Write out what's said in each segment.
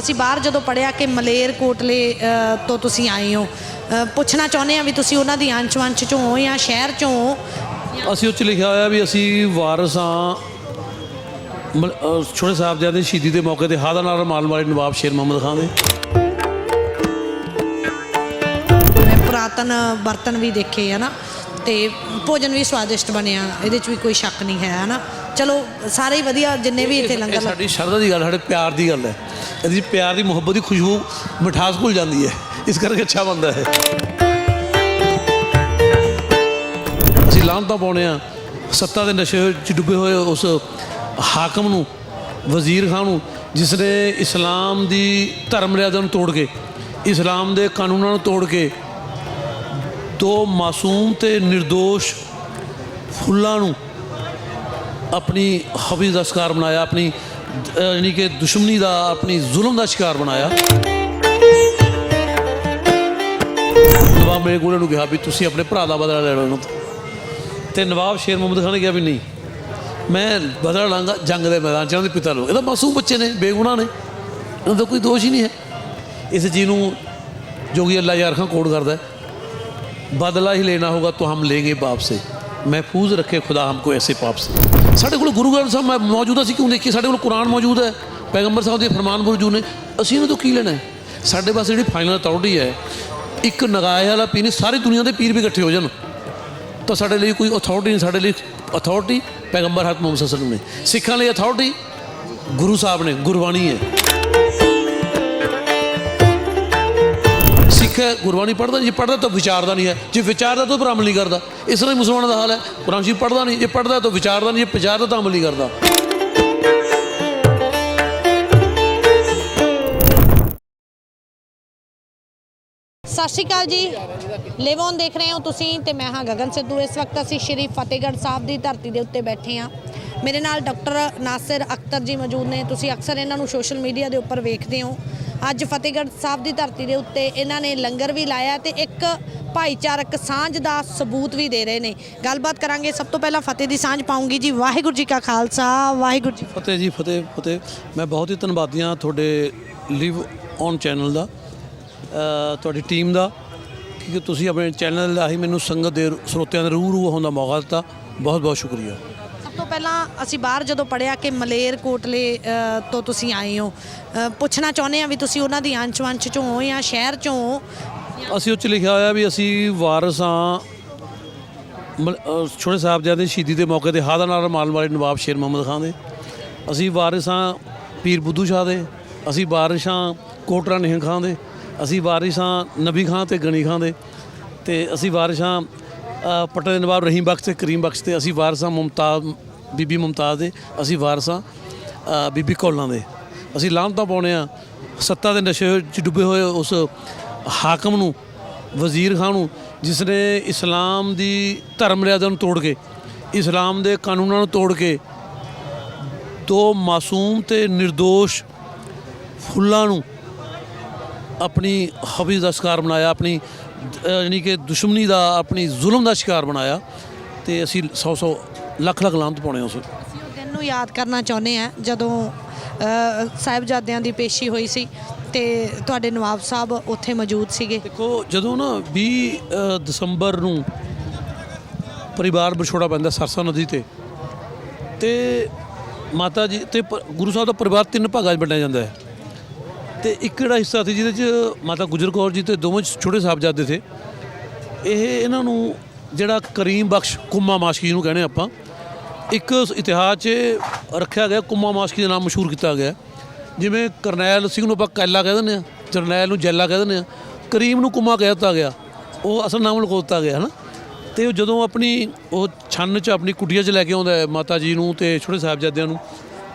ਅਸੀਂ ਬਾਹਰ ਜਦੋਂ ਪੜਿਆ ਕਿ ਮਲੇਰ ਕੋਟਲੇ ਤੋਂ ਤੁਸੀਂ ਆਏ ਹੋ ਪੁੱਛਣਾ ਚਾਹੁੰਦੇ ਆ ਵੀ ਤੁਸੀਂ ਉਹਨਾਂ ਦੀ ਅੰਸ਼ ਵੰਸ਼ ਚੋਂ ਹੋ ਜਾਂ ਸ਼ਹਿਰ ਚੋਂ ਹੋ? ਅਸੀਂ ਉੱਚ ਲਿਖਿਆ ਹੋਇਆ ਵੀ ਅਸੀਂ ਵਾਰਸ ਹਾਂ। ਮਲ- ਛੋਟੇ ਸਾਹਿਬਜ਼ਾਦੇ ਦੀ ਸ਼ਹੀਦੀ ਦੇ ਮੌਕੇ ਤੇ ਹਾਦਾ ਨਾਲ ਮਾਰਨ ਵਾਲੇ ਨਵਾਬ ਸ਼ੇਰ ਮੁਹੰਮਦ ਖਾਨ ਦੇ। ਮੈਂ ਪੁਰਾਤਨ ਬਰਤਨ ਵੀ ਦੇਖੇ ਆ ਨਾ ਤੇ ਭੋਜਨ ਵੀ ਸਵਾਦਿਸ਼ਟ ਬਣਿਆ ਇਹਦੇ 'ਚ ਵੀ ਕੋਈ ਸ਼ੱਕ ਨਹੀਂ ਹੈ ਹਨਾ ਚਲੋ ਸਾਰੇ ਹੀ ਵਧੀਆ ਜਿੰਨੇ ਵੀ ਇੱਥੇ ਲੰਗਰ ਲੱਗ- ਸਾਡੀ ਸ਼ਰਧਾ ਦੀ ਗੱਲ ਸਾਡੇ ਪਿਆਰ ਦੀ ਗੱਲ ਹੈ। ਇਹਦੀ ਪਿਆਰ ਦੀ ਮੁਹੱਬਤ ਦੀ ਖੁਸ਼ਬੂ ਮਿਠਾਸ ਭੁੱਲ ਜਾਂਦੀ ਹੈ। ਇਸ ਕਰਕੇ ਅੱਛਾ ਬਣਦਾ ਹੈ ਅਸੀਂ ਲਾਂਤਾ ਪਾਉਣੇ ਆ ਸੱਤਾ ਦੇ ਨਸ਼ੇ 'ਚ ਡੁੱਬੇ ਹੋਏ ਉਸ ਹਾਕਮ ਨੂੰ, ਵਜ਼ੀਰ ਖਾਨ ਨੂੰ ਜਿਸ ਨੇ ਇਸਲਾਮ ਦੀ ਧਰਮ ਮਰਿਆਦਾ ਨੂੰ ਤੋੜ ਕੇ, ਇਸਲਾਮ ਦੇ ਕਾਨੂੰਨਾਂ ਨੂੰ ਤੋੜ ਕੇ ਦੋ ਮਾਸੂਮ ਤੇ નિર્ਦੋਸ਼ ਫੁੱਲਾਂ ਨੂੰ ਆਪਣੀ ਹਵੀ ਦਾ ਸ਼ਿਕਾਰ ਬਣਾਇਆ, ਆਪਣੀ ਯਾਨੀ ਕਿ ਦੁਸ਼ਮਣੀ ਦਾ ਆਪਣੀ ਜ਼ੁਲਮ ਦਾ ਸ਼ਿਕਾਰ ਬਣਾਇਆ। ਨਵਾਬ ਮੇਰੇ ਕੋਲ ਨੂੰ ਕਿਹਾ ਵੀ ਤੁਸੀਂ ਆਪਣੇ ਭਰਾ ਦਾ ਬਦਲਾ ਲੈ ਲਓ ਇਹਨੂੰ ਤੇ ਨਵਾਬ ਸ਼ੇਰ ਮੁਹੰਮਦ ਖਾਨ ਨੇ ਕਿਹਾ ਵੀ ਨਹੀਂ, ਮੈਂ ਬਦਲਾ ਲਾਂਗਾ ਜੰਗ ਦੇ ਮੈਦਾਨ 'ਚ ਦੇ ਪਿਤਾ ਲੋਕ ਇਹਦਾ ਮਾਸੂਮ ਬੱਚੇ ਨੇ, ਬੇਗੁਨਾਹ ਨੇ। ਉਹਨਾਂ ਦਾ ਕੋਈ ਦੋਸ਼ ਹੀ ਨਹੀਂ ਹੈ। ਇਸ ਜੀ ਨੂੰ ਜੋਗੀ ਅੱਲਾ ਯਾਰ ਖਾਂ ਕੋਡ ਕਰਦਾ ਬਦਲਾ ਹੀ ਲੈਣਾ ਹੋਗਾ ਤੋ ਹਮ ਲੇਗੇ ਬਾਪ ਸੇ ਮਹਿਫੂਜ਼ ਰੱਖੇ ਖੁਦਾ ਹਮ ਹਮਕੋ ਐਸੇ ਪਾਪ ਸੇ। ਸਾਡੇ ਕੋਲ ਗੁਰੂ ਗ੍ਰੰਥ ਸਾਹਿਬ ਮ- ਮੌਜੂਦ ਹੈ, ਅਸੀਂ ਕਿਉਂ ਦੇਖੀਏ? ਸਾਡੇ ਕੋਲ ਕੁਰਾਨ ਮੌਜੂਦ ਹੈ ਪੈਗੰਬਰ ਸਾਹਿਬ ਦੇ ਫਰਮਾਨ ਮੌਜੂਦ ਨੇ। ਅਸੀਂ ਇਹਨਾਂ ਤੋਂ ਕੀ ਲੈਣਾ ਸਾਡੇ ਪਾਸ ਜਿਹੜੀ ਫਾਈਨਲ ਅਥਾਰਟੀ ਹੈ ਇੱਕ ਨਗਾਏ ਵਾਲਾ ਪੀਰ ਨਹੀਂ ਸਾਰੀ ਦੁਨੀਆ ਦੇ ਪੀਰ ਵੀ ਇਕੱਠੇ ਹੋ ਜਾਣ। ਤਾਂ ਸਾਡੇ ਲਈ ਕੋਈ ਅਥਾਰਟੀ ਨਹੀਂ ਸਾਡੇ ਲਈ ਅਥਾਰਟੀ ਪੈਗੰਬਰ ਹੱਥ ਮੁਹੰਮਦ ਸੱਲਮ ਨੇ। ਸਿੱਖਾਂ ਲਈ ਅਥਾਰਟੀ ਗੁਰੂ ਸਾਹਿਬ ਨੇ ਗੁਰਬਾਣੀ ਹੈ। ਸਿੱਖ ਗੁਰਬਾਣੀ ਪੜ੍ਹਦਾ ਜੇ ਪੜ੍ਹਦਾ ਤਾਂ ਵਿਚਾਰਦਾ ਨਹੀਂ ਹੈ। ਜੇ ਵਿਚਾਰਦਾ ਤਾਂ ਫਿਰ ਅਮਲ ਨਹੀਂ ਕਰਦਾ। ਇਸ ਤਰ੍ਹਾਂ ਹੀ ਮੁਸਲਮਾਨਾਂ ਦਾ ਹਾਲ ਹੈ। ਕੁਰਾਨ ਸ਼ਰੀਫ ਪੜ੍ਹਦਾ ਨਹੀਂ, ਜੇ ਪੜ੍ਹਦਾ ਤਾਂ ਵਿਚਾਰਦਾ ਨਹੀਂ, ਜੇ ਵਿਚਾਰਦਾ ਤਾਂ ਅਮਲ ਨਹੀਂ ਕਰਦਾ। ਸਤਿ ਸ਼੍ਰੀ ਅਕਾਲ ਜੀ। ਲਿਵ ਦੇਖ ਰਹੇ ਹੋ ਤੁਸੀਂ ਤੇ ਮੈਂ ਹਾਂ ਗਗਨ ਸਿੱਧੂ। ਇਸ ਵਕਤ ਅਸੀਂ ਸ਼੍ਰੀ ਫਤਿਹਗੜ੍ਹ ਸਾਹਿਬ ਦੀ ਧਰਤੀ ਦੇ ਉੱਤੇ ਬੈਠੇ ਹਾਂ। ਮੇਰੇ ਨਾਲ ਡਾਕਟਰ ਨਾਸਿਰ ਅਖਤਰ ਜੀ ਮੌਜੂਦ ਨੇ। ਤੁਸੀਂ ਅਕਸਰ ਇਹਨਾਂ ਨੂੰ ਸੋਸ਼ਲ ਮੀਡੀਆ ਦੇ ਉੱਪਰ ਵੇਖਦੇ ਹੋ। ਅੱਜ ਫਤਿਹਗੜ੍ਹ ਸਾਹਿਬ ਦੀ ਧਰਤੀ ਦੇ ਉੱਤੇ ਇਹਨਾਂ ਨੇ ਲੰਗਰ ਵੀ ਲਾਇਆ ਤੇ ਇੱਕ ਭਾਈਚਾਰਕ ਸਾਂਝ ਦਾ ਸਬੂਤ ਵੀ ਦੇ ਰਹੇ ਨੇ। ਗੱਲਬਾਤ ਕਰਾਂਗੇ। ਸਭ ਤੋਂ ਪਹਿਲਾਂ ਫਤਿਹ ਦੀ ਸਾਂਝ ਪਾਉਂਗੀ ਜੀ। ਵਾਹਿਗੁਰੂ ਜੀ ਕਾ ਖਾਲਸਾ। ਵਾਹਿਗੁਰੂ ਜੀ ਫਤਿਹ ਜੀ, ਫਤਿਹ ਫਤਿਹ। ਮੈਂ ਬਹੁਤ ਹੀ ਧੰਨਵਾਦੀ ਹਾਂ ਤੁਹਾਡੇ ਲਿਵ ਔਨ ਚੈਨਲ ਦਾ ਤੁਹਾਡੀ ਟੀਮ ਦਾ ਕਿ ਤੁਸੀਂ ਆਪਣੇ ਚੈਨਲ ਰਾਹੀਂ ਮੈਨੂੰ ਸੰਗਤ ਦੇ ਸਰੋਤਿਆਂ ਦੇ ਰੂਹ ਰੂਹ ਹੋਣ ਦਾ ਮੌਕਾ ਦਿੱਤਾ। ਬਹੁਤ ਬਹੁਤ ਸ਼ੁਕਰੀਆ। ਤੋਂ ਪਹਿਲਾਂ ਅਸੀਂ ਬਾਹਰ ਜਦੋਂ ਪੜਿਆ ਕਿ ਮਲੇਰ ਕੋਟਲੇ ਤੋਂ ਤੁਸੀਂ ਆਏ ਹੋ ਪੁੱਛਣਾ ਚਾਹੁੰਦੇ ਆ ਵੀ ਤੁਸੀਂ ਉਹਨਾਂ ਦੀ ਅੰਸ਼ ਵੰਸ਼ ਚੋਂ ਹੋ ਜਾਂ ਸ਼ਹਿਰ ਚੋਂ ਹੋ? ਅਸੀਂ ਉੱਚ ਲਿਖਿਆ ਹੋਇਆ ਵੀ ਅਸੀਂ ਵਾਰਸ ਹਾਂ। ਮਲ- ਛੋਟੇ ਸਾਹਿਬਜ਼ਾਦੇ ਸ਼ਹੀਦੀ ਦੇ ਮੌਕੇ ਤੇ ਹਾਦਾ ਮਾਲ ਮਾਰਨ ਵਾਲੇ ਨਵਾਬ ਸ਼ੇਰ ਮੁਹੰਮਦ ਖਾਨ ਦੇ। ਅਸੀਂ ਵਾਰਿਸ ਹਾਂ ਪੀਰ ਬੁੱਧੂ ਸ਼ਾਹ ਦੇ। ਅਸੀਂ ਵਾਰਿਸ ਹਾਂ ਕੋਟਰਾ ਨਿਹੰਗ ਖਾਨ ਦੇ। ਅਸੀਂ ਵਾਰਿਸ ਹਾਂ ਨਬੀ ਖਾਨ ਤੇ ਗਣੀ ਖਾਨ ਦੇ। ਤੇ ਅਸੀਂ ਵਾਰਿਸ ਹਾਂ, ਅਹ ਪਟਨਾ ਦੇ ਨਵਾਬ ਰਹੀਮ ਬਖਸ਼ ਤੇ ਕਰੀਮ ਬਖਸ਼ ਤੇ ਅਸੀਂ ਵਾਰਿਸ ਹਾਂ ਮੁਮਤਾਜ਼ ਬੀਬੀ ਮੁਮਤਾਜ਼ ਦੇ, ਅਸੀਂ ਵਾਰਸਾਂ ਬੀਬੀ ਕੋਲਾਂ ਦੇ। ਅਸੀਂ ਲਾਂਤਾ ਪਾਉਣੇ ਆ ਸੱਤਾ ਦੇ ਨਸ਼ੇ 'ਚ ਡੁੱਬੇ ਹੋਏ ਉਸ ਹਾਕਮ ਨੂੰ, ਵਜ਼ੀਰ ਖਾਨ ਨੂੰ ਜਿਸ ਨੇ ਇਸਲਾਮ ਦੀ ਧਰਮ ਮਰਿਆਦਾ ਨੂੰ ਤੋੜ ਕੇ, ਇਸਲਾਮ ਦੇ ਕਾਨੂੰਨਾਂ ਨੂੰ ਤੋੜ ਕੇ, ਦੋ ਮਾਸੂਮ ਤੇ નિર્ਦੋਸ਼ ਫੁੱਲਾਂ ਨੂੰ ਆਪਣੀ ਹਵੀ ਦਾ ਸ਼ਿਕਾਰ ਬਣਾਇਆ, ਆਪਣੀ ਯਾਨੀ ਕਿ ਦੁਸ਼ਮਣੀ ਦਾ, ਆਪਣੀ ਜ਼ੁਲਮ ਦਾ ਸ਼ਿਕਾਰ ਬਣਾਇਆ ਤੇ ਅਸੀਂ 100 100 ਲੱਖ ਲੱਖ ਲਾਂਤ ਪਾਉਣੇ ਉਸ ਅਸੀਂ ਉਹ ਦਿਨ ਨੂੰ ਯਾਦ ਕਰਨਾ ਚਾਹੁੰਦੇ ਆ ਜਦੋਂ ਸਾਹਿਬਜ਼ਾਦਿਆਂ ਦੀ ਪੇਸ਼ੀ ਹੋਈ ਸੀ ਤੇ ਤੁਹਾਡੇ ਨਵਾਬ ਸਾਹਿਬ ਉੱਥੇ ਮੌਜੂਦ ਸੀਗੇ। ਦੇਖੋ ਜਦੋਂ ਨਾ 20 ਅ, ਦਸੰਬਰ ਨੂੰ ਪਰਿਵਾਰ ਵਿਛੋੜਾ ਪੈਂਦਾ ਸਰਸਾ ਨਦੀ ਤੇ ਤੇ ਮਾਤਾ ਜੀ ਤੇ ਗੁਰੂ ਸਾਹਿਬ ਦਾ ਪਰਿਵਾਰ ਤਿੰਨ ਭਾਗਾਂ 'ਚ ਵੰਡਿਆ ਜਾਂਦਾ ਹੈ। ਤੇ ਇੱਕ ਜਿਹੜਾ ਹਿੱਸਾ ਸੀ ਜਿਹਦੇ 'ਚ ਮਾਤਾ ਗੁਜਰ ਕੌਰ ਜੀ ਤੇ ਦੋਵੇਂ ਛੋਟੇ ਸਾਹਿਬਜ਼ਾਦੇ ਥੇ ਇਹ ਇਹਨਾਂ ਨੂੰ ਜਿਹੜਾ ਕਰੀਮ ਬਖਸ਼ ਕੁੰਮਾ ਮਾਸ਼ਕੀ ਨੂੰ ਕਹਿੰਦੇ ਆਪਾਂ, ਇੱਕ ਇਤਿਹਾਸ 'ਚ ਰੱਖਿਆ ਗਿਆ, ਕੁੰਮਾ ਮਾਸ਼ਕੀ ਦਾ ਨਾਮ ਮਸ਼ਹੂਰ ਕੀਤਾ ਗਿਆ। ਜਿਵੇਂ ਕਰਨੈਲ ਸਿੰਘ ਨੂੰ ਆਪਾਂ ਕੈਲਾ ਕਹਿ ਦਿੰਦੇ ਆ ਜਰਨੈਲ ਨੂੰ ਜੈਲਾ ਕਹਿ ਦਿੰਦੇ ਆ ਕਰੀਮ ਨੂੰ ਕੁੰਮਾ ਕਹਿ ਦਿੱਤਾ ਗਿਆ। ਉਹ ਅਸਲ ਨਾਮ ਲਗੋ ਦਿੱਤਾ ਗਿਆ, ਹਨਾ? ਤੇ ਉਹ ਜਦੋਂ ਆਪਣੀ ਉਹ ਛੰਨ 'ਚ ਆਪਣੀ ਕੁਟੀਆ 'ਚ ਲੈ ਕੇ ਆਉਂਦਾ ਹੈ ਮਾਤਾ ਜੀ ਨੂੰ ਤੇ ਛੋਟੇ ਸਾਹਿਬਜ਼ਾਦਿਆਂ ਨੂੰ,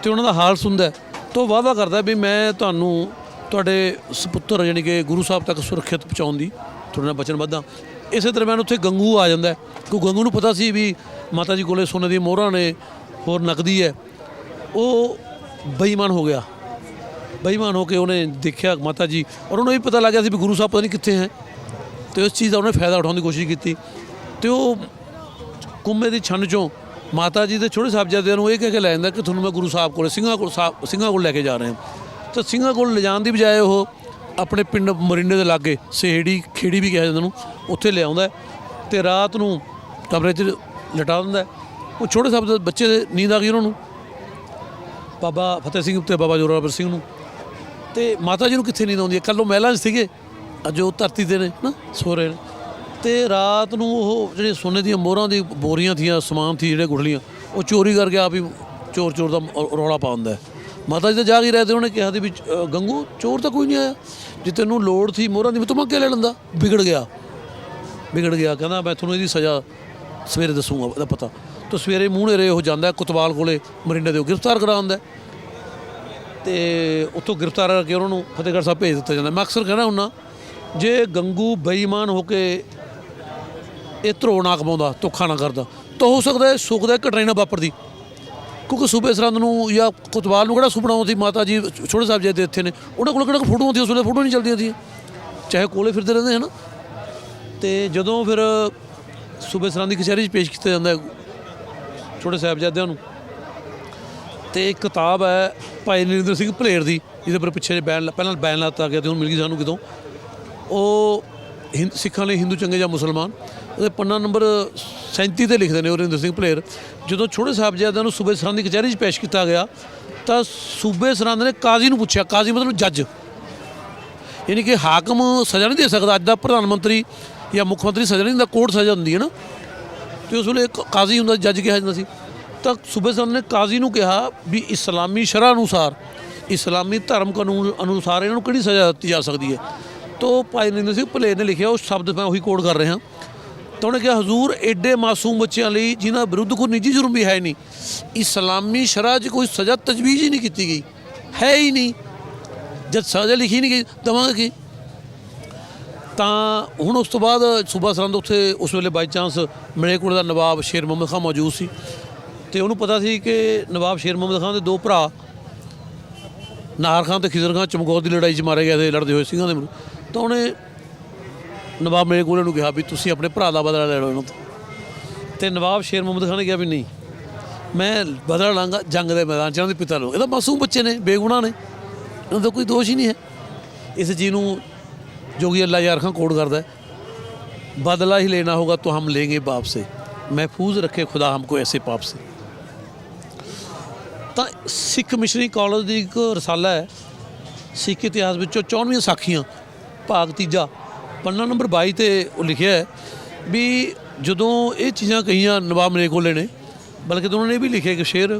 ਤੇ ਉਹਨਾਂ ਦਾ ਹਾਲ ਸੁਣਦਾ ਹੈ, ਤਾਂ ਉਹ ਵਾਅਦਾ ਕਰਦਾ ਵੀ ਮੈਂ ਤੁਹਾਨੂੰ ਤੁਹਾਡੇ ਸੁਪੁੱਤਰ ਯਾਨੀ ਕਿ ਗੁਰੂ ਸਾਹਿਬ ਤੱਕ ਸੁਰੱਖਿਅਤ ਪਹੁੰਚਾਉਣ ਦੀ, ਤੁਹਾਡੇ ਨਾਲ ਬਚਨਬੱਧਾਂ ਇਸੇ ਦਰਮਿਆਨ ਉੱਥੇ ਗੰਗੂ ਆ ਜਾਂਦਾ ਹੈ। ਗੰਗੂ ਨੂੰ ਪਤਾ ਸੀ ਵੀ ਮਾਤਾ ਜੀ ਕੋਲੇ ਸੋਨੇ ਦੀਆਂ ਮੋਹਰਾਂ ਨੇ, ਹੋਰ ਨਕਦੀ ਹੈ। ਉਹ ਬੇਈਮਾਨ ਹੋ ਗਿਆ। ਬੇਈਮਾਨ ਹੋ ਕੇ ਉਹਨੇ ਦੇਖਿਆ ਮਾਤਾ ਜੀ ਔਰ ਉਹਨੂੰ ਇਹ ਪਤਾ ਲੱਗ ਗਿਆ ਸੀ ਵੀ ਗੁਰੂ ਸਾਹਿਬ ਪਤਾ ਨਹੀਂ ਕਿੱਥੇ ਹੈ। ਤੇ ਉਸ ਚੀਜ਼ ਦਾ ਉਹਨੇ ਫਾਇਦਾ ਉਠਾਉਣ ਦੀ ਕੋਸ਼ਿਸ਼ ਕੀਤੀ। ਤੇ ਉਹ ਕੁੰਮੇ ਦੀ ਛੰਨ ਚੋਂ ਮਾਤਾ ਜੀ ਦੇ ਛੋਟੇ ਸਾਹਿਬਜ਼ਾਦਿਆਂ ਨੂੰ ਇਹ ਕਹਿ ਕੇ ਲੈ ਜਾਂਦਾ ਕਿ ਤੁਹਾਨੂੰ ਮੈਂ ਗੁਰੂ ਸਾਹਿਬ ਕੋਲ, ਸਿੰਘਾਂ ਕੋਲ, ਸਾਹਿਬ ਸਿੰਘਾਂ ਕੋਲ ਲੈ ਕੇ ਜਾ ਰਿਹਾ ਤਾਂ ਸਿੰਘਾਂ ਕੋਲ ਲਿਜਾਣ ਦੀ ਬਜਾਏ ਉਹ ਆਪਣੇ ਪਿੰਡ ਮੋਰਿੰਡੇ ਦੇ ਲਾਗੇ ਸਹੇੜੀ ਖੇੜੀ ਵੀ ਕਿਹਾ ਜਾਂਦਾ ਨੂੰ ਉੱਥੇ ਲਿਆਉਂਦਾ ਹੈ ਤੇ ਰਾਤ ਨੂੰ ਕਮਰੇ 'ਚ ਲਟਾ ਦਿੰਦਾ ਉਹ ਛੋਟੇ ਸਾਹਿਬ ਦੇ ਬੱਚੇ ਦੇ ਨੀਂਦ ਆ ਗਈ ਉਹਨਾਂ ਨੂੰ। ਬਾਬਾ ਫਤਿਹ ਸਿੰਘ ਤੇ ਬਾਬਾ ਜੋਰਾਵਰ ਸਿੰਘ ਨੂੰ। ਤੇ ਮਾਤਾ ਜੀ ਨੂੰ ਕਿੱਥੇ ਨੀਂਦ ਆਉਂਦੀ ਹੈ? ਕੱਲ ਉਹ ਮਹਿਲਾਂ 'ਚ ਸੀਗੇ। ਅੱਜ ਉਹ ਧਰਤੀ ਤੇ ਨੇ ਨਾ ਸੋ ਰਹੇ ਨੇ। ਤੇ ਰਾਤ ਨੂੰ ਉਹ ਜਿਹੜੇ ਸੋਨੇ ਦੀਆਂ ਮੋਹਰਾਂ ਦੀ ਬੋਰੀਆਂ ਥੀਆਂ, ਸਮਾਨ ਸੀ ਜਿਹੜੇ ਗੁਠਲੀਆਂ, ਉਹ ਚੋਰੀ ਕਰਕੇ ਆਪ ਹੀ ਚੋਰ ਚੋਰ ਦਾ ਰੌਲਾ ਪਾਉਂਦਾ ਹੈ। ਮਾਤਾ ਜੀ ਤਾਂ ਜਾਗ ਹੀ ਰਹੇ ਤੇ ਉਹਨੇ ਕਿਹਾ ਤੇ ਵੀ ਗੰਗੂ, ਚੋਰ ਤਾਂ ਕੋਈ ਨਹੀਂ ਆਇਆ। ਜੇ ਤੈਨੂੰ ਲੋੜ ਸੀ ਮੋਹਰਾਂ ਦੀ ਤੂੰ ਮੰਗੇ ਲੈ ਲੈਂਦਾ। ਵਿਗੜ ਗਿਆ। ਵਿਗੜ ਗਿਆ। ਕਹਿੰਦਾ, ਮੈਂ ਤੁਹਾਨੂੰ ਇਹਦੀ ਸਜ਼ਾ ਸਵੇਰੇ ਦੱਸੂਗਾ, ਇਹਦਾ ਪਤਾ। ਤਾਂ ਸਵੇਰੇ ਮੂੰਹ ਨੇਰੇ ਉਹ ਜਾਂਦਾ, ਕੁਤਵਾਲ ਕੋਲੇ ਮਰਿੰਡਾ ਦੇ ਉਹ ਗ੍ਰਿਫਤਾਰ ਕਰਾਉਂਦਾ। ਹੈ ਤੇ ਉੱਥੋਂ ਗ੍ਰਿਫਤਾਰ ਕਰਕੇ ਉਹਨਾਂ ਨੂੰ ਫਤਿਹਗੜ੍ਹ ਸਾਹਿਬ ਭੇਜ ਦਿੱਤਾ ਜਾਂਦਾ। ਮੈਂ ਅਕਸਰ ਕਹਿੰਦਾ ਹੁੰਨਾ ਜੇ ਗੰਗੂ ਬੇਈਮਾਨ ਹੋ ਕੇ ਇਹ ਧਰੋ ਨਾ ਕਮਾਉਂਦਾ, ਧੋਖਾ ਨਾ ਕਰਦਾ, ਤਾਂ ਹੋ ਸਕਦਾ ਹੈ ਦਾ ਘਟਨਾ ਨਾ ਵਾਪਰਦੀ। ਕਿਉਂਕਿ ਸੂਬੇ ਸਰੰਦ ਨੂੰ ਜਾਂ ਕੁਤਵਾਲ ਨੂੰ ਕਿਹੜਾ ਸੁਪਨਾ ਆਉਂਦਾ ਸੀ ਮਾਤਾ ਜੀ, ਛੋਟੇ ਸਾਹਿਬ ਜੀ ਦੇ ਇੱਥੇ ਨੇ, ਉਹਨਾਂ ਕੋਲ ਕਿਹੜਾ ਫੋਟੋਆਂ ਹੁੰਦੀਆਂ ਉਸ ਵੇਲੇ ਫੋਟੋ ਨਹੀਂ ਚੱਲਦੀਆਂ ਸੀ। ਚਾਹੇ ਕੋਲੇ ਫਿਰਦੇ ਰਹਿੰਦੇ ਹਨ ਤੇ ਜਦੋਂ ਫਿਰ ਸੂਬੇ ਸਰੰਦ ਦੀ ਕਚਹਿਰੀ 'ਚ ਪੇਸ਼ ਕੀਤਾ ਜਾਂਦਾ ਛੋਟੇ ਸਾਹਿਬਜ਼ਾਦਿਆਂ ਨੂੰ, ਤੇ ਇੱਕ ਕਿਤਾਬ ਹੈ ਭਾਈ ਨਰਿੰਦਰ ਸਿੰਘ ਭਲੇਰ ਦੀ, ਜਿਹਦੇ ਪਰ ਪਿੱਛੇ ਜਿਹੇ ਬੈਨ ਪਹਿਲਾਂ ਬੈਨ ਲਾਤਾ ਗਿਆ ਤੇ ਹੁਣ ਮਿਲ ਗਈ ਸਾਨੂੰ ਕਿਦੋਂ ਉਹ ਹਿੰਦ ਸਿੱਖਾਂ ਲਈ ਹਿੰਦੂ ਚੰਗੇ ਜਾਂ ਮੁਸਲਮਾਨ, ਉਹਦੇ ਪੰਨਾ ਨੰਬਰ 37 ਤੇ ਲਿਖਦੇ ਨੇ ਉਹ ਨਰਿੰਦਰ ਸਿੰਘ ਭਲੇਰ। ਜਦੋਂ ਛੋਟੇ ਸਾਹਿਬਜ਼ਾਦਿਆਂ ਨੂੰ ਸੂਬੇ ਸਰਹੰਦ ਦੀ ਕਚਹਿਰੀ 'ਚ ਪੇਸ਼ ਕੀਤਾ ਗਿਆ, ਤਾਂ ਸੂਬੇ ਸਰਹੰਦ ਨੇ ਕਾਜ਼ੀ ਨੂੰ ਪੁੱਛਿਆ, ਕਾਜ਼ੀ ਮਤਲਬ ਜੱਜ। ਯਾਨੀ ਕਿ ਹਾਕਮ ਸਜ਼ਾ ਨਹੀਂ ਦੇ ਸਕਦਾ, ਅੱਜ ਦਾ ਪ੍ਰਧਾਨ ਮੰਤਰੀ ਜਾਂ ਮੁੱਖ ਮੰਤਰੀ ਸਜ਼ਾ ਨਹੀਂ ਦਿੰਦਾ, ਕੋਰਟ ਸਜ਼ਾ ਹੁੰਦੀ ਹੈ ਨਾ। ਤੇ ਉਸ ਵੇਲੇ ਇੱਕ ਕਾਜ਼ੀ ਹੁੰਦਾ, ਜੱਜ ਕਿਹਾ ਜਾਂਦਾ ਸੀ। ਤਾਂ ਸੂਬੇ ਸਰਹੰਦ ਨੇ ਕਾਜ਼ੀ ਨੂੰ ਕਿਹਾ ਵੀ ਇਸਲਾਮੀ ਸ਼ਰ੍ਹਾ ਅਨੁਸਾਰ, ਇਸਲਾਮੀ ਧਰਮ ਕਾਨੂੰਨ ਅਨੁਸਾਰ ਇਹਨਾਂ ਨੂੰ ਕਿਹੜੀ ਸਜ਼ਾ ਦਿੱਤੀ ਜਾ ਸਕਦੀ ਹੈ? ਤੋ ਭਾਈ ਨਰਿੰਦਰ ਸਿੰਘ ਭਲੇਰ ਨੇ ਲਿਖਿਆ, ਉਹ ਸ਼ਬਦ ਮੈਂ ਉਹੀ ਕੋਡ ਕਰ ਰਿਹਾ। ਤਾਂ ਉਹਨੇ ਕਿਹਾ, ਹਜ਼ੂਰ ਐਡੇ ਮਾਸੂਮ ਬੱਚਿਆਂ ਲਈ ਜਿਨ੍ਹਾਂ ਵਿਰੁੱਧ ਕੋਈ ਨਿੱਜੀ ਜੁਰਮ ਵੀ ਹੈ ਨਹੀਂ। ਇਸਲਾਮੀ ਸ਼ਰ੍ਹਾ 'ਚ ਕੋਈ ਸਜ਼ਾ ਤਜਵੀਜ਼ ਹੀ ਨਹੀਂ ਕੀਤੀ ਗਈ। ਹੈ ਹੀ ਨਹੀਂ। ਜਦ ਸਜ਼ਾ ਲਿਖੀ ਨਹੀਂ ਗਈ, ਦਵਾਂਗੇ ਕੀ? ਤਾਂ ਹੁਣ ਉਸ ਤੋਂ ਬਾਅਦ ਸੂਬਾ ਸਰਹੰਦ ਉੱਥੇ ਉਸ ਵੇਲੇ ਬਾਈ ਚਾਂਸ ਮਲੇਕੋਟ ਦਾ ਨਵਾਬ ਸ਼ੇਰ ਮੁਹੰਮਦ ਖਾਨ ਮੌਜੂਦ ਸੀ। ਤੇ ਉਹਨੂੰ ਪਤਾ ਸੀ ਕਿ ਨਵਾਬ ਸ਼ੇਰ ਮੁਹੰਮਦ ਖਾਨ ਦੇ ਦੋ ਭਰਾ ਨਾਹਰ ਖਾਨ ਤੇ ਖਿਜ਼ਰ ਖਾਨ ਚਮਕੌਰ ਦੀ ਲੜਾਈ 'ਚ ਮਾਰੇ ਗਏ ਤੇ ਲੜਦੇ ਹੋਏ ਸਿੰਘਾਂ ਦੇ ਤਾਂ ਉਹਨੇ ਨਵਾਬ ਮੇਰੇ ਕੋਲ ਨੂੰ ਕਿਹਾ ਵੀ ਤੁਸੀਂ ਆਪਣੇ ਭਰਾ ਦਾ ਬਦਲਾ ਲੈ ਲਓ ਇਹਨੂੰ। ਤੇ ਨਵਾਬ ਸ਼ੇਰ ਮੁਹੰਮਦ ਖਾਨ ਨੇ ਕਿਹਾ ਵੀ ਨਹੀਂ, ਮੈਂ ਬਦਲਾ ਲਾਂਗਾ ਜੰਗ ਦੇ ਮੈਦਾਨ 'ਚ ਉਹਨਾਂ ਦੇ ਪਿਤਾ ਨੂੰ। ਇਹਦਾ ਮਾਸੂਮ ਬੱਚੇ ਨੇ, ਬੇਗੁਨਾਹ ਨੇ। ਉਹਨਾਂ ਦਾ ਕੋਈ ਦੋਸ਼ ਹੀ ਨਹੀਂ ਹੈ। ਇਸ ਜੀ ਨੂੰ ਜੋ ਕਿ ਅੱਲਾ ਯਾਰ ਖਾਂ ਕੋਡ ਕਰਦਾ ਹੈ, ਬਦਲਾ ਹੀ ਲੈਣਾ ਹੋਗਾ ਤੋ ਹਮ ਲੇਗੇ ਬਾਪ ਸੇ। ਮਹਿਫੂਜ਼ ਰੱਖੇ ਖੁਦਾ ਹਮਕੋ ਐਸੇ ਪਾਪ ਸੇ। ਤਾਂ ਸਿੱਖ ਮਿਸ਼ਨਰੀ ਕਾਲਜ ਦੀ ਇੱਕ ਰਸਾਲਾ ਹੈ, ਸਿੱਖ ਇਤਿਹਾਸ ਵਿੱਚੋਂ 94 ਸਾਖੀਆਂ, ਭਾਗ ਤੀਜਾ ਪੰਨਾ ਨੰਬਰ 22 ਤੇ ਉਹ ਲਿਖਿਆ ਹੈ ਵੀ ਜਦੋਂ ਇਹ ਚੀਜ਼ਾਂ ਕਹੀਆਂ ਨਵਾਬ ਮਲੇਕੋਲੇ ਨੇ, ਬਲਕਿ ਉਹਨਾਂ ਨੇ ਵੀ ਲਿਖਿਆ ਕਿ ਸ਼ੇਰ,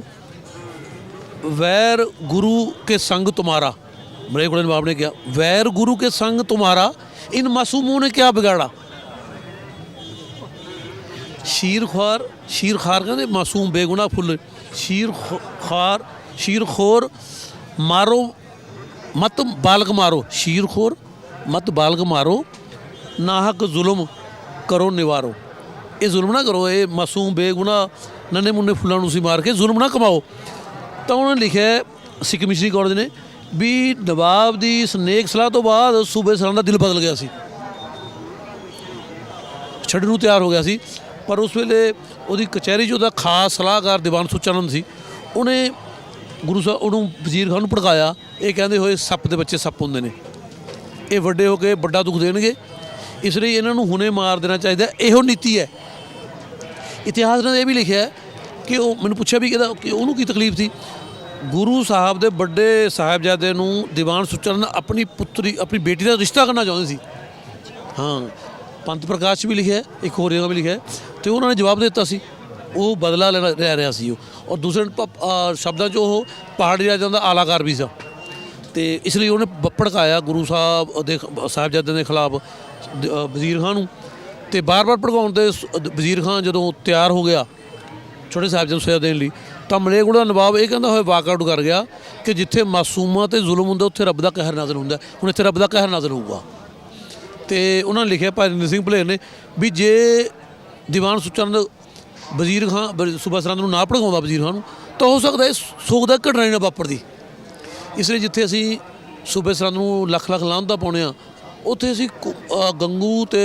ਵੈਰ ਗੁਰੂ ਕੇ ਸੰਗ ਤੁਮਾਰਾ ਮਲੇਕੋਲੇ ਨਵਾਬ ਨੇ ਕਿਹਾ, ਵੈਰ ਗੁਰੂ ਕੇ ਸੰਗ ਤੁਮਾਰਾ, ਇਨ ਮਾਸੂਮੋ ਨੇ ਕਿਆ ਵਿਗਾੜਾ? ਸ਼ੀਰਖਾਰ ਸ਼ੀਰਖਾਰ ਕਹਿੰਦੇ ਮਾਸੂਮ ਬੇਗੁਨਾਹ ਫੁੱਲ, ਸ਼ੀਰ ਖੁਆਰ ਸ਼ੀਰ ਖੋਰ, ਮਾਰੋ, ਮਤ ਬਾਲਗ ਮਾਰੋ, ਸ਼ੀਰ ਖੋਰ, ਮਤ ਬਾਲਗ ਮਾਰੋ ਨਾਹਕ ਜ਼ੁਲਮ ਕਰੋ ਨਿਵਾਰੋ। ਇਹ ਜ਼ੁਲਮ ਨਾ ਕਰੋ, ਇਹ ਮਾਸੂਮ ਬੇਗੁਨਾਹ ਨੰਨੇ ਮੁੰਨੇ ਫੁੱਲਾਂ ਨੂੰ ਸੀ ਮਾਰ ਕੇ ਜ਼ੁਲਮ ਨਾ ਕਮਾਓ। ਤਾਂ ਉਹਨੇ ਲਿਖਿਆ ਸਿੱਖ ਮਿਸ਼ਨਰੀ ਕਾਲਜ ਨੇ, ਵੀ ਨਵਾਬ ਦੀ ਸਨੇਕ ਸਲਾਹ ਤੋਂ ਬਾਅਦ ਸੂਬੇ ਸਰਾਂ ਦਾ ਦਿਲ ਬਦਲ ਗਿਆ ਸੀ। ਛੱਡਣ ਨੂੰ ਤਿਆਰ ਹੋ ਗਿਆ ਸੀ, ਪਰ ਉਸ ਵੇਲੇ ਉਹਦੀ ਕਚਹਿਰੀ 'ਚ ਉਹਦਾ ਖਾਸ ਸਲਾਹਕਾਰ ਦੀਵਾਨ ਸੁਚਨਨ ਸੀ। ਉਹਨੇ ਗੁਰੂ ਸਾਹਿਬ ਉਹਨੂੰ ਵਜ਼ੀਰ ਖਾਨ ਨੂੰ ਭੜਕਾਇਆ। ਇਹ ਕਹਿੰਦੇ ਹੋਏ ਸੱਪ ਦੇ ਬੱਚੇ ਸੱਪ ਹੁੰਦੇ ਨੇ। ਇਹ ਵੱਡੇ ਹੋ ਕੇ ਵੱਡਾ ਦੁੱਖ ਦੇਣਗੇ। ਇਸ ਲਈ ਇਹਨਾਂ ਨੂੰ ਹੁਣੇ ਮਾਰ ਦੇਣਾ ਚਾਹੀਦਾ ਇਹੋ ਨੀਤੀ ਹੈ। ਇਤਿਹਾਸ ਨੇ ਇਹ ਵੀ ਲਿਖਿਆ ਕਿ ਉਹ ਮੈਨੂੰ ਪੁੱਛਿਆ ਵੀ ਕਿਹਦਾ ਕਿ ਉਹਨੂੰ ਕੀ ਤਕਲੀਫ ਸੀ? ਗੁਰੂ ਸਾਹਿਬ ਦੇ ਵੱਡੇ ਸਾਹਿਬਜ਼ਾਦੇ ਨੂੰ ਦੀਵਾਨ ਸੁਚਰਨ ਆਪਣੀ ਪੁੱਤਰੀ ਆਪਣੀ ਬੇਟੀ ਦਾ ਰਿਸ਼ਤਾ ਕਰਨਾ ਚਾਹੁੰਦੇ ਸੀ। ਹਾਂ ਪੰਥ ਪ੍ਰਕਾਸ਼ 'ਚ ਵੀ ਲਿਖਿਆ ਇੱਕ ਹੋਰ ਜਗ੍ਹਾ ਵੀ ਲਿਖਿਆ ਹੈ, ਤੇ ਉਹਨਾਂ ਨੇ ਜਵਾਬ ਦੇ ਦਿੱਤਾ ਸੀ। ਉਹ ਬਦਲਾ ਲੈਣਾ ਰਹਿ ਰਿਹਾ ਸੀ ਉਹ। ਔਰ ਦੂਸਰੇ ਸ਼ਬਦਾਂ 'ਚ ਉਹ ਪਹਾੜੀ ਰਾਜਾਂ ਦਾ ਆਲਾਕਾਰ ਵੀ ਸੀ। ਤੇ ਇਸ ਲਈ ਉਹਨੇ ਬ- ਭੜਕਾਇਆ ਗੁਰੂ ਸਾਹਿਬ ਦੇ ਸਾਹਿਬਜ਼ਾਦਿਆਂ ਦੇ ਖਿਲਾਫ। ਵਜ਼ੀਰ ਖਾਨ ਨੂੰ। ਤੇ ਬਾਰ-ਬਾਰ ਭੜਕਾਉਣ ਤੇ ਵਜ਼ੀਰ ਖਾਨ ਜਦੋਂ ਤਿਆਰ ਹੋ ਗਿਆ ਛੋਟੇ ਸਾਹਿਬ ਨੂੰ ਸਜ਼ਾ ਦੇਣ ਲਈ, ਤਾਂ ਮਲੇਗੁੜਾ ਨਵਾਬ ਇਹ ਕਹਿੰਦਾ ਹੋਇਆ ਵਾਕਆਊਟ ਕਰ ਗਿਆ ਕਿ ਜਿੱਥੇ ਮਾਸੂਮਾਂ ਤੇ ਜ਼ੁਲਮ ਹੁੰਦਾ, ਉੱਥੇ ਰੱਬ ਦਾ ਕਹਿਰ ਨਾਜ਼ਲ ਹੁੰਦਾ। ਹੁਣ ਇੱਥੇ ਰੱਬ ਦਾ ਕਹਿਰ ਨਾਜ਼ਲ ਹੋਊਗਾ। ਤੇ ਉਹਨਾਂ ਨੇ ਲਿਖਿਆ, ਭਾਈ ਨਰਿੰਦਰ ਸਿੰਘ ਭਲੇਰ ਨੇ, ਵੀ ਜੇ ਦੀਵਾਨ ਸੁਚਰਨ ਵਜ਼ੀਰ ਖਾਨ ਸੂਬਾ ਸਰਹੰਦ ਨੂੰ ਨਾ ਭੜਕਾਉਂਦਾ ਵਜ਼ੀਰ ਖਾਨ ਨੂੰ, ਤਾਂ ਹੋ ਸਕਦਾ ਇਹ ਸੋਗ ਦਾ ਘਟਨਾ ਹੀ ਨਾ ਵਾਪਰਦੀ। ਇਸ ਲਈ ਜਿੱਥੇ ਅਸੀਂ ਸੂਬੇ ਸਰੰਦ ਨੂੰ ਲੱਖ ਲੱਖ ਲਾਂਭਦਾ ਪਾਉਣੇ ਆ ਉੱਥੇ ਅਸੀਂ ਗੰਗੂ ਤੇ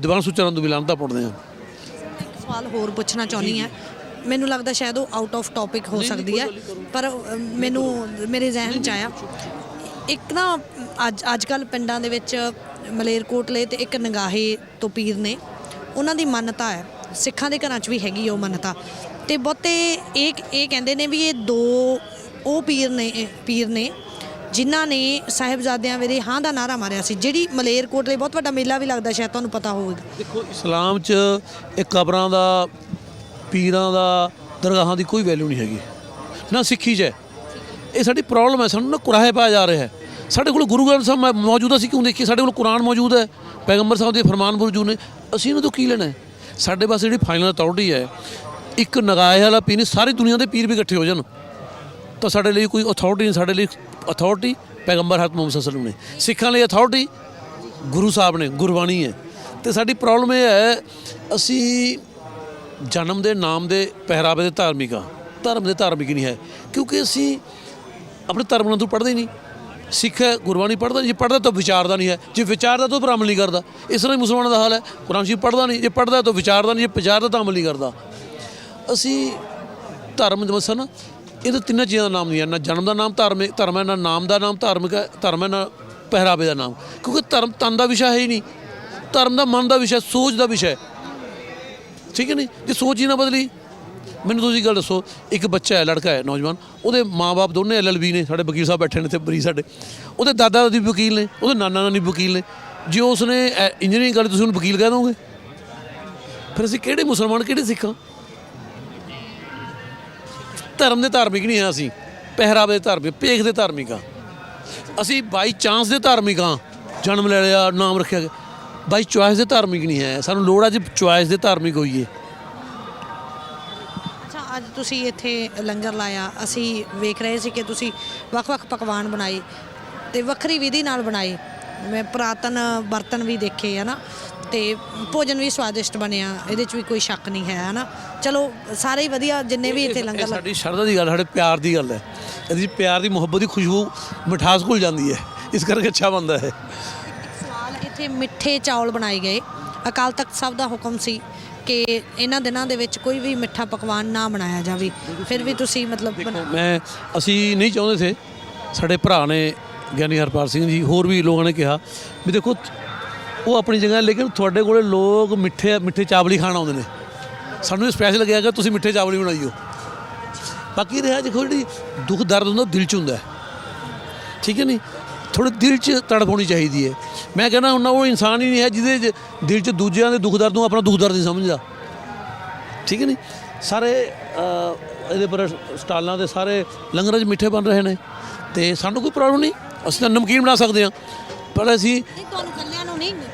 ਦੀਵਾਨ ਸੁਚਰਨ ਨੂੰ ਵੀ ਲਾਂਭਦਾ ਪਾਉਂਦੇ ਆ ਇੱਕ ਸਵਾਲ ਹੋਰ ਪੁੱਛਣਾ ਚਾਹੁੰਦੀ ਹਾਂ। ਮੈਨੂੰ ਲੱਗਦਾ ਸ਼ਾਇਦ ਉਹ ਆਊਟ ਆਫ ਟਾਪਿਕ ਹੋ ਸਕਦੀ ਹੈ। ਪਰ ਮੈਨੂੰ ਮੇਰੇ ਜ਼ਿਹਨ ਚ ਆਇਆ। ਇੱਕ ਨਾ ਅੱਜ ਅੱਜ ਕੱਲ ਪਿੰਡਾਂ ਦੇ ਵਿੱਚ ਮਲੇਰਕੋਟਲੇ ਤੇ ਇੱਕ ਨਗਾਹੇ ਤੋਂ ਪੀਰ ਨੇ। ਉਹਨਾਂ ਦੀ ਮਾਨਤਾ ਹੈ। ਸਿੱਖਾਂ ਦੇ ਘਰਾਂ 'ਚ ਵੀ ਹੈਗੀ ਉਹ ਮਾਨਤਾ। ਤੇ ਬਹੁਤੇ ਇਹ ਇਹ ਕਹਿੰਦੇ ਨੇ ਵੀ ਇਹ ਦੋ ਉਹ ਪੀਰ ਨੇ ਪੀਰ ਨੇ। ਜਿਨ੍ਹਾਂ ਨੇ ਸਾਹਿਬਜ਼ਾਦਿਆਂ ਵੇਲੇ ਹਾਂ ਦਾ ਨਾਰਾ ਮਾਰਿਆ ਸੀ, ਜਿਹੜੀ ਮਲੇਰਕੋਟਲੇ ਬਹੁਤ ਵੱਡਾ ਮੇਲਾ ਵੀ ਲੱਗਦਾ ਸ਼ਾਇਦ ਤੁਹਾਨੂੰ ਪਤਾ ਹੋਵੇਗਾ। ਦੇਖੋ, ਇਸਲਾਮ 'ਚ ਇਹ ਕਬਰਾਂ ਦਾ, ਪੀਰਾਂ ਦਾ, ਦਰਗਾਹਾਂ ਦੀ ਕੋਈ ਵੈਲਿਊ ਨਹੀਂ ਹੈਗੀ। ਨਾ ਸਿੱਖੀ 'ਚ ਹੈ। ਇਹ ਸਾਡੀ ਪ੍ਰੋਬਲਮ ਹੈ, ਸਾਨੂੰ ਨਾ ਕੁਰਾਹੇ ਪਾਇਆ ਜਾ ਰਿਹਾ ਹੈ। ਸਾਡੇ ਕੋਲ ਗੁਰੂ ਗ੍ਰੰਥ ਸਾਹਿਬ ਮ- ਮੌਜੂਦ ਸੀ ਕਿਉਂ ਦੇਖੀਏ? ਸਾਡੇ ਕੋਲ ਕੁਰਾਨ ਮੌਜੂਦ ਹੈ। ਪੈਗੰਬਰ ਸਾਹਿਬ ਦੇ ਫਰਮਾਨ ਮੌਜੂਦ ਨੇ। ਅਸੀਂ ਇਹਨਾਂ ਤੋਂ ਕੀ ਲੈਣਾ ਸਾਡੇ ਪਾਸ ਜਿਹੜੀ ਫਾਈਨਲ ਅਥਾਰਟੀ ਹੈ, ਇੱਕ ਨਗਾਏ ਵਾਲਾ ਪੀਰ ਨਹੀਂ ਸਾਰੀ ਦੁਨੀਆ ਦੇ ਪੀਰ ਵੀ ਇਕੱਠੇ ਹੋ ਜਾਣ। ਤਾਂ ਸਾਡੇ ਲਈ ਕੋਈ ਅਥਾਰਟੀ ਨਹੀਂ, ਸਾਡੇ ਲਈ ਅਥਾਰਟੀ ਪੈਗੰਬਰ ਹਜ਼ਰਤ ਮੁਹੰਮਦ ਸੱਲੱਲਾਹੁ ਨੇ। ਸਿੱਖਾਂ ਲਈ ਅਥਾਰਟੀ ਗੁਰੂ ਸਾਹਿਬ ਨੇ, ਗੁਰਬਾਣੀ ਹੈ। ਤੇ ਸਾਡੀ ਪ੍ਰੋਬਲਮ ਇਹ ਹੈ, ਅਸੀਂ ਜਨਮ ਦੇ ਨਾਮ ਦੇ ਪਹਿਰਾਵੇ ਦੇ ਧਾਰਮਿਕ ਆ ਧਰਮ ਦੇ ਧਾਰਮਿਕ ਨਹੀਂ ਹੈ। ਕਿਉਂਕਿ ਅਸੀਂ ਆਪਣੇ ਧਰਮ ਨਾਲ ਤੋਂ ਪੜ੍ਹਦੇ ਹੀ ਨਹੀਂ। ਸਿੱਖ ਹੈ, ਗੁਰਬਾਣੀ ਪੜ੍ਹਦਾ, ਜੇ ਪੜ੍ਹਦਾ ਤਾਂ ਵਿਚਾਰਦਾ ਨਹੀਂ ਹੈ। ਜੇ ਵਿਚਾਰਦਾ ਤਾਂ ਉਹ ਪਰ ਅਮਲ ਨਹੀਂ ਕਰਦਾ। ਇਸ ਤਰ੍ਹਾਂ ਹੀ ਮੁਸਲਮਾਨਾਂ ਦਾ ਹਾਲ ਹੈ। ਕੁਰਾਨ ਸ਼ਰੀਫ ਪੜ੍ਹਦਾ ਨਹੀਂ। ਜੇ ਪੜ੍ਹਦਾ ਤਾਂ ਵਿਚਾਰਦਾ ਨਹੀਂ, ਜੇ ਵਿਚਾਰਦਾ ਤਾਂ ਅਮਲ ਨਹੀਂ ਕਰਦਾ। ਅਸੀਂ ਧਰਮ ਜਮਸਾ ਇਹ ਤਾਂ ਤਿੰਨਾਂ ਚੀਜ਼ਾਂ ਦਾ ਨਾਮ ਨਹੀਂ ਹੈ। ਨਾ ਜਨਮ ਦਾ ਨਾਮ ਧਾਰਮਿਕ, ਧਰਮ ਹੈ, ਨਾ ਨਾਮ ਦਾ ਨਾਮ ਧਾਰਮਿਕ ਹੈ, ਧਰਮ ਹੈ, ਨਾ ਪਹਿਰਾਵੇ ਦਾ ਨਾਮ। ਕਿਉਂਕਿ ਧਰਮ ਤਨ ਦਾ ਵਿਸ਼ਾ ਹੈ ਹੀ ਨਹੀਂ। ਧਰਮ ਦਾ ਮਨ ਦਾ ਵਿਸ਼ਾ ਸੋਚ ਦਾ ਵਿਸ਼ਾ ਹੈ। ਠੀਕ ਹੈ ਨਹੀਂ ਜੇ ਸੋਚ ਹੀ ਨਾ ਬਦਲੀ, ਮੈਨੂੰ ਤੁਸੀਂ ਗੱਲ ਦੱਸੋ, ਇੱਕ ਬੱਚਾ ਹੈ, ਲੜਕਾ ਹੈ, ਨੌਜਵਾਨ, ਉਹਦੇ ਮਾਪੇ ਦੋਨੇ ਐਲਐਲਬੀ ਨੇ, ਸਾਡੇ ਵਕੀਲ ਸਾਹਿਬ ਬੈਠੇ ਨੇ ਇੱਥੇ, ਬਰੀ ਸਾਡੇ। ਉਹਦੇ ਦਾਦਾ ਦਾਦੀ ਵੀ ਵਕੀਲ ਨੇ, ਉਹਦੇ ਨਾਨਾ ਨਾਨੀ ਵੀ ਵਕੀਲ ਨੇ। ਜੇ ਉਸਨੇ ਇੰਜੀਨੀਅਰਿੰਗ ਕਰ ਲਈ ਤੁਸੀਂ ਉਹਨੂੰ ਵਕੀਲ ਕਹਿ ਦੋਗੇ? ਫਿਰ ਅਸੀਂ ਕਿਹੜੇ ਮੁਸਲਮਾਨ, ਕਿਹੜੇ ਸਿੱਖਾਂ ਧਰਮ ਦੇ ਧਾਰਮਿਕ ਨਹੀਂ ਹਾਂ ਅਸੀਂ। ਪਹਿਰਾਵੇ ਦੇ ਧਾਰਮਿਕ, ਭੇਖ ਦੇ ਧਾਰਮਿਕ ਹਾਂ ਅਸੀਂ ਬਾਈ ਚਾਂਸ ਦੇ ਧਾਰਮਿਕ ਹਾਂ ਜਨਮ ਲੈ ਲਿਆ, ਨਾਮ ਰੱਖਿਆ। ਬਾਈ ਚੁਆਇਸ ਦੇ ਧਾਰਮਿਕ ਨਹੀਂ ਹੈ। ਸਾਨੂੰ ਲੋੜ ਆ ਚੁਆਇਸ ਦੇ ਧਾਰਮਿਕ ਹੋਈਏ। ਅੱਛਾ, ਅੱਜ ਤੁਸੀਂ ਇੱਥੇ ਲੰਗਰ ਲਾਇਆ। ਅਸੀਂ ਵੇਖ ਰਹੇ ਸੀ ਕਿ ਤੁਸੀਂ ਵੱਖ-ਵੱਖ ਪਕਵਾਨ ਬਣਾਏ ਤੇ ਵੱਖਰੀ ਵਿਧੀ ਨਾਲ ਬਣਾਏ। ਮੈਂ ਪੁਰਾਤਨ ਬਰਤਨ ਵੀ ਦੇਖੇ, ਹੈ ਨਾ? ਤੇ ਭੋਜਨ ਵੀ ਸਵਾਦਿਸ਼ਟ ਬਣਿਆ ਇਹਦੇ 'ਚ ਵੀ ਕੋਈ ਸ਼ੱਕ ਨਹੀਂ ਹੈ ਹੈ ਨਾ ਚਲੋ ਸਾਰੇ ਹੀ ਵਧੀਆ ਜਿੰਨੇ ਵੀ ਇੱਥੇ ਲੰਗਰ ਸਾਡੀ ਸ਼ਰਧਾ ਦੀ ਗੱਲ ਸਾਡੇ ਪਿਆਰ ਦੀ ਗੱਲ ਹੈ। ਇਹਦੀ ਪਿਆਰ ਦੀ ਮੁਹੱਬਤ ਦੀ ਖੁਸ਼ਬੂ ਮਿਠਾਸ ਘੁਲ ਜਾਂਦੀ ਹੈ। ਇਸ ਕਰਕੇ ਅੱਛਾ ਬਣਦਾ ਹੈ ਸਵਾਲ ਇੱਥੇ ਮਿੱਠੇ ਚੌਲ ਬਣਾਏ ਗਏ। ਅਕਾਲ ਤਖਤ ਸਾਹਿਬ ਦਾ ਹੁਕਮ ਸੀ ਕਿ ਇਹਨਾਂ ਦਿਨਾਂ ਦੇ ਵਿੱਚ ਕੋਈ ਵੀ ਮਿੱਠਾ ਪਕਵਾਨ ਨਾ ਬਣਾਇਆ ਜਾਵੇ। ਫਿਰ ਵੀ ਤੁਸੀਂ ਮਤਲਬ ਮੈਂ ਅਸੀਂ ਨਹੀਂ ਚਾਹੁੰਦੇ ਸੀ ਸਾਡੇ ਭਰਾ ਨੇ ਗਿਆਨੀ ਹਰਪਾਲ ਸਿੰਘ ਜੀ ਹੋਰ ਵੀ ਲੋਕਾਂ ਨੇ ਕਿਹਾ ਵੀ ਦੇਖੋ ਉਹ ਆਪਣੀ ਜਗ੍ਹਾ, ਲੇਕਿਨ ਤੁਹਾਡੇ ਕੋਲੇ ਲੋਕ ਮਿੱਠੇ ਮਿੱਠੇ ਚਾਵਲ ਹੀ ਖਾਣ ਆਉਂਦੇ ਨੇ। ਸਾਨੂੰ ਇਹ ਸਪੈਸ਼ਲ ਲੱਗਿਆ ਕਿ ਤੁਸੀਂ ਮਿੱਠੇ ਚਾਵਲ ਹੀ। ਬਣਾਈਓ ਬਾਕੀ ਰਿਹਾ, ਦੇਖੋ ਜਿਹੜੀ ਦੁੱਖ ਦਰਦ ਹੁੰਦਾ, ਉਹ ਦਿਲ 'ਚ ਹੁੰਦਾ ਠੀਕ ਹੈ ਨਹੀਂ ਥੋੜੇ ਦਿਲ 'ਚ ਤੜਪ ਹੋਣੀ ਚਾਹੀਦੀ ਹੈ। ਮੈਂ ਕਹਿੰਦਾ ਹੁਣ ਉਹ ਇਨਸਾਨ ਹੀ ਨਹੀਂ ਹੈ ਜਿਹਦੇ ਦਿਲ 'ਚ ਦੂਜਿਆਂ ਦੇ ਦੁੱਖ ਦਰਦ ਨੂੰ ਆਪਣਾ ਦੁੱਖ ਦਰਦ ਨਹੀਂ ਸਮਝਦਾ। ਠੀਕ ਹੈ ਨਹੀਂ ਸਾਰੇ ਇਹਦੇ ਪਰ ਸਟਾਲਾਂ ਦੇ ਸਾਰੇ ਲੰਗਰਾਂ 'ਚ ਮਿੱਠੇ ਬਣ ਰਹੇ ਨੇ। ਤੇ ਸਾਨੂੰ ਕੋਈ ਪ੍ਰੋਬਲਮ ਨਹੀਂ। ਅਸੀਂ ਤਾਂ ਨਮਕੀਨ ਬਣਾ ਸਕਦੇ ਹਾਂ। ਪਰ ਅਸੀਂ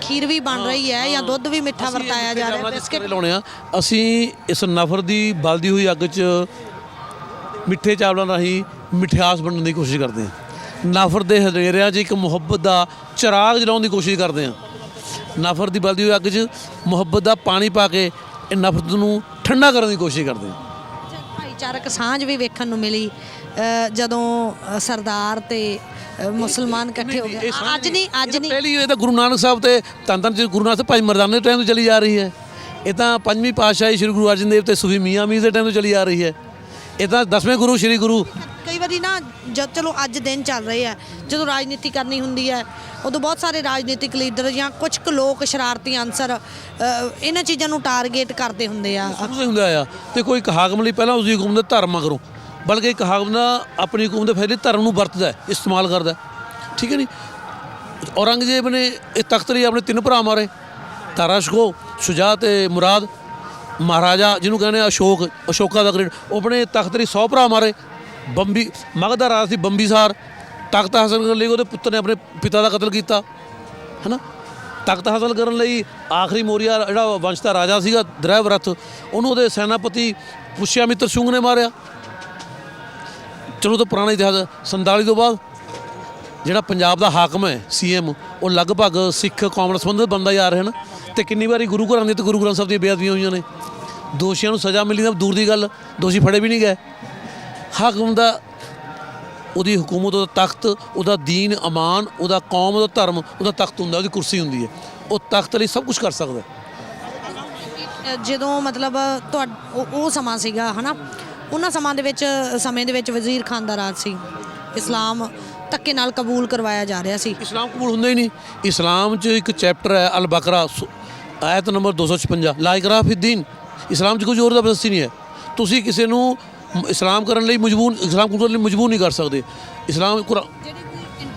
ਖੀਰ ਵੀ ਬਣ ਰਹੀ ਹੈ ਜਾਂ ਦੁੱਧ ਵੀ ਮਿੱਠਾ ਵਰਤਾਇਆ ਜਾ ਰਿਹਾ ਹੈ ਬਿਸਕਿਟ ਲਾਉਣੇ ਆ। ਅਸੀਂ ਇਸ ਨਫ਼ਰ ਦੀ ਬਲਦੀ ਹੋਈ ਅੱਗ 'ਚ ਮਿੱਠੇ ਚਾਵਲਾਂ ਰਾਹੀਂ ਮਿਠਾਸ ਬਣਨ ਦੀ ਕੋਸ਼ਿਸ਼ ਕਰਦੇ ਹਾਂ ਨਫ਼ਰ ਦੇ ਹਨੇਰਿਆਂ 'ਚ ਇੱਕ ਮੁਹੱਬਤ ਦਾ ਚਿਰਾਗ ਜਲਾਉਣ ਦੀ ਕੋਸ਼ਿਸ਼ ਕਰਦੇ ਹਾਂ ਨਫ਼ਰ ਦੀ ਬਲਦੀ ਹੋਈ ਅੱਗ 'ਚ ਮੁਹੱਬਤ ਦਾ ਪਾਣੀ ਪਾ ਕੇ ਇਹ ਨਫ਼ਰਤ ਨੂੰ ਠੰਡਾ ਕਰਨ ਦੀ ਕੋਸ਼ਿਸ਼ ਕਰਦੇ ਹਾਂ ਭਾਈਚਾਰਕ ਸਾਂਝ ਵੀ ਵੇਖਣ ਨੂੰ ਮਿਲੀ। ਜਦੋਂ ਸਰਦਾਰ ਤੇ ਮੁਸਲਮਾਨ ਇਕੱਠੇ ਹੋ ਗਏ। ਅੱਜ ਨਹੀਂ ਅੱਜ ਨਹੀਂ। ਪਹਿਲੀ ਇਹ ਤਾਂ ਗੁਰੂ ਨਾਨਕ ਸਾਹਿਬ ਤੇ ਧੰਨ ਜੀ ਗੁਰੂ ਨਾਨਕ ਸਾਹਿਬ ਭਾਈ ਮਰਦਾਨੇ ਦੇ ਟਾਈਮ ਤੋਂ ਚਲੀ ਜਾ ਰਹੀ ਹੈ। ਇਹ ਤਾਂ ਪੰਜਵੀਂ ਪਾਤਸ਼ਾਹੀ ਸ੍ਰੀ ਗੁਰੂ ਅਰਜਨ ਦੇਵ ਤੇ ਸੂਫੀ ਮੀਆਂ ਮੀਰ ਦੇ ਟਾਈਮ ਤੋਂ ਚਲੀ ਆ ਰਹੀ ਹੈ। ਇਹ ਤਾਂ ਦਸਵੇਂ ਗੁਰੂ ਸ੍ਰੀ ਗੁਰੂ। ਕਈ ਵਾਰੀ ਨਾ ਜਦ ਚਲੋ ਅੱਜ ਦਿਨ ਚੱਲ ਰਹੇ ਆ ਜਦੋਂ ਰਾਜਨੀਤੀ ਕਰਨੀ ਹੁੰਦੀ ਹੈ ਉਦੋਂ ਬਹੁਤ ਸਾਰੇ ਰਾਜਨੀਤਿਕ ਲੀਡਰ ਜਾਂ ਕੁਝ ਕੁ ਲੋਕ ਸ਼ਰਾਰਤੀ ਅਨਸਰ ਇਹਨਾਂ ਚੀਜ਼ਾਂ ਨੂੰ ਟਾਰਗੇਟ ਕਰਦੇ ਹੁੰਦੇ ਆ। ਹੁੰਦਾ ਆ। ਤੇ ਕੋਈ ਹਾਕਮ ਲਈ ਪਹਿਲਾਂ ਉਸਦੀ ਹੁਕਮ ਦੇ ਧਰਮ ਮਗਰੋਂ ਬਲਕਿ ਕਹਾਵਤ ਹਾਕਮ ਆਪਣੀ ਕੌਮ ਦੇ ਫੈਸਲੇ ਧਰਮ ਨੂੰ ਵਰਤਦਾ ਇਸਤੇਮਾਲ ਕਰਦਾ ਠੀਕ ਹੈ ਨਹੀਂ ਔਰੰਗਜ਼ੇਬ ਨੇ ਇਹ ਤਖਤ ਲਈ ਆਪਣੇ ਤਿੰਨ ਭਰਾ ਮਾਰੇ। ਤਾਰਾਸ਼ਕੋ ਸ਼ੁਜਾ ਤੇ ਮੁਰਾਦ, ਮਹਾਰਾਜਾ ਜਿਹਨੂੰ ਕਹਿੰਦੇ ਅਸ਼ੋਕ, ਅਸ਼ੋਕਾ ਦਾ ਗ੍ਰੇਡ ਉਹ ਆਪਣੇ ਤਖਤ ਲਈ 100 ਭਰਾ ਮਾਰੇ। ਬੰਬੀ, ਮਗਧ ਦਾ ਰਾਜ ਸੀ ਬੰਬੀਸਾਰ। ਤਖਤ ਹਾਸਲ ਕਰਨ ਲਈ ਉਹਦੇ ਪੁੱਤਰ ਨੇ ਆਪਣੇ ਪਿਤਾ ਦਾ ਕਤਲ ਕੀਤਾ। ਹੈਨਾ? ਤਖਤ ਹਾਸਲ ਕਰਨ ਲਈ ਆਖਰੀ ਮੋਰੀਆ ਜਿਹੜਾ ਵੰਸ਼ ਦਾ ਰਾਜਾ ਸੀਗਾ, ਦ੍ਰੈਵਰਥ, ਉਹਨੂੰ ਉਹਦੇ ਸੈਨਾਪਤੀ ਪੁਸ਼ਿਆ ਮਿੱਤਰ ਸ਼ੁੰਗ ਨੇ ਮਾਰਿਆ। ਚਲੋ ਤਾਂ ਪੁਰਾਣਾ ਇਤਿਹਾਸ 47 ਤੋਂ ਬਾਅਦ ਜਿਹੜਾ ਪੰਜਾਬ ਦਾ ਹਾਕਮ ਹੈ ਸੀਐਮ ਉਹ ਲਗਭਗ ਸਿੱਖ ਕੌਮ ਨਾਲ ਸੰਬੰਧਿਤ ਬੰਦਾ ਹੀ ਆ ਰਿਹਾ ਨਾ। ਤੇ ਕਿੰਨੀ ਵਾਰੀ ਗੁਰੂ ਘਰਾਂ ਦੀ ਤੇ ਗੁਰੂ ਗ੍ਰੰਥ ਸਾਹਿਬ ਦੀਆਂ ਬੇਅਦਬੀਆਂ ਹੋਈਆਂ ਨੇ। ਦੋਸ਼ੀਆਂ ਨੂੰ ਸਜ਼ਾ ਮਿਲੀ ਤਾਂ ਦੂਰ ਦੀ ਗੱਲ, ਦੋਸ਼ੀ ਫੜੇ ਵੀ ਨਹੀਂ ਗਏ। ਹਾਕਮ ਦਾ ਉਹਦੀ ਹਕੂਮਤ, ਉਹਦਾ ਤਖਤ, ਉਹਦਾ ਦੀਨ, ਅਮਾਨ, ਉਹਦਾ ਕੌਮ, ਉਹਦਾ ਧਰਮ, ਉਹਦਾ ਤਖਤ ਹੁੰਦਾ, ਉਹਦੀ ਕੁਰਸੀ ਹੁੰਦੀ ਹੈ। ਉਹ ਤਖਤ ਲਈ ਸਭ ਕੁਝ ਕਰ ਸਕਦਾ ਜਦੋਂ ਮਤਲਬ ਤੁਹਾ- ਉਹ ਸਮਾਂ ਸੀਗਾ, ਹਨਾ? ਉਹਨਾਂ ਸਮਾਂ ਦੇ ਵਿੱਚ, ਸਮੇਂ ਦੇ ਵਿੱਚ ਵਜ਼ੀਰ ਖਾਨ ਦਾ ਰਾਜ ਸੀ। ਇਸਲਾਮ ਧੱਕੇ ਨਾਲ ਕਬੂਲ ਕਰਵਾਇਆ ਜਾ ਰਿਹਾ ਸੀ। ਇਸਲਾਮ ਕਬੂਲ ਹੁੰਦਾ ਹੀ ਨਹੀਂ। ਇਸਲਾਮ 'ਚ ਇੱਕ ਚੈਪਟਰ ਹੈ ਅਲ ਬਕਰਾ ਆਇਤ ਨੰਬਰ 256 ਲਾ ਇਕਰਾਹ ਫਿ ਦੀਨ ਇਸਲਾਮ 'ਚ ਕੋਈ ਜ਼ੋਰ ਜ਼ਬਰਦਸਤੀ ਨਹੀਂ ਹੈ। ਤੁਸੀਂ ਕਿਸੇ ਨੂੰ ਇਸਲਾਮ ਕਰਨ ਲਈ ਮਜਬੂਰ ਇਸਲਾਮ ਕਬੂਲ ਕਰਨ ਲਈ ਮਜਬੂਰ ਨਹੀਂ ਕਰ ਸਕਦੇ। ਇਸਲਾਮ